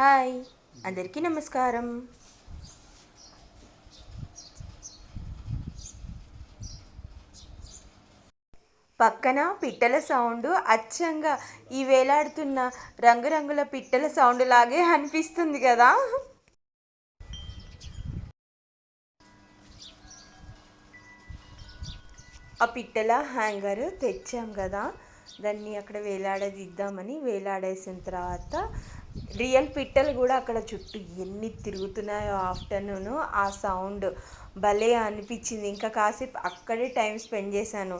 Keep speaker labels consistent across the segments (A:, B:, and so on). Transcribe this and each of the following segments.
A: Hi అందరికీ నమస్కారం. పక్కన పిట్టల సౌండ్ అచ్చంగా ఈ వేలాడుతున్న రంగురంగుల పిట్టల సౌండ్ లాగే అనిపిస్తుంది కదా. ఆ పిట్టల హ్యాంగర్ తెచ్చాం కదా. దాన్ని అక్కడ వేలాడదిద్దామని వేలాడేసిన తర్వాత రియల్ పిట్టలు కూడా అక్కడ చుట్టూ ఎన్ని తిరుగుతున్నాయో ఆఫ్టర్నూన్. ఆ సౌండ్ భలే అనిపించింది. ఇంకా కాసేపు అక్కడే టైం స్పెండ్ చేశాను.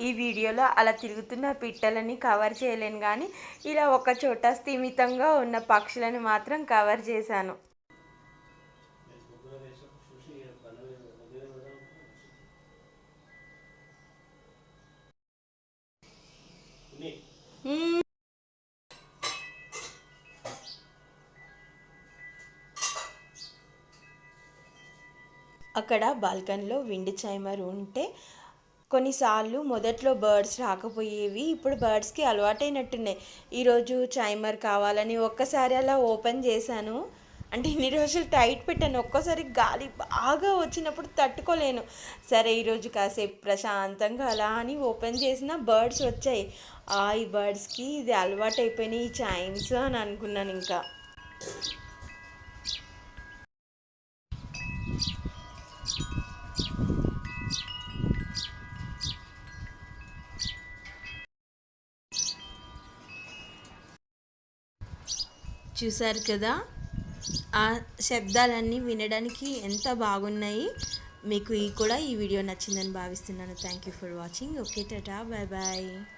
A: ఈ వీడియోలో అలా తిరుగుతున్న పిట్టలని కవర్ చేయలేను కానీ ఇలా ఒక చోట స్థిమితంగా ఉన్న పక్షులను మాత్రం కవర్ చేశాను. అక్కడ బాల్కనీలో విండ్ చైమర్ ఉంటే కొన్నిసార్లు మొదట్లో బర్డ్స్ రాకపోయేవి ఇప్పుడు బర్డ్స్కి అలవాటైనట్టున్నాయి. ఈరోజు చైమర్ కావాలని ఒక్కసారి అలా ఓపెన్ చేశాను. అంటే ఇన్ని రోజులు టైట్ పెట్టాను ఒక్కోసారి గాలి బాగా వచ్చినప్పుడు తట్టుకోలేను. సరే ఈరోజు కాసేపు ప్రశాంతంగా అలా అని ఓపెన్ చేసిన బర్డ్స్ వచ్చాయి. ఆ ఈ బర్డ్స్కి ఇది అలవాటు అయిపోయినాయి ఈ చైమ్స్ అని అనుకున్నాను ఇంకా. చూసారు కదా? ఆ శబ్దాలన్నీ వినడానికి ఎంత బాగున్నాయి మీకు ఈ కూడా ఈ వీడియో నచ్చిందని భావిస్తున్నాను. Thank you for watching okay tata bye bye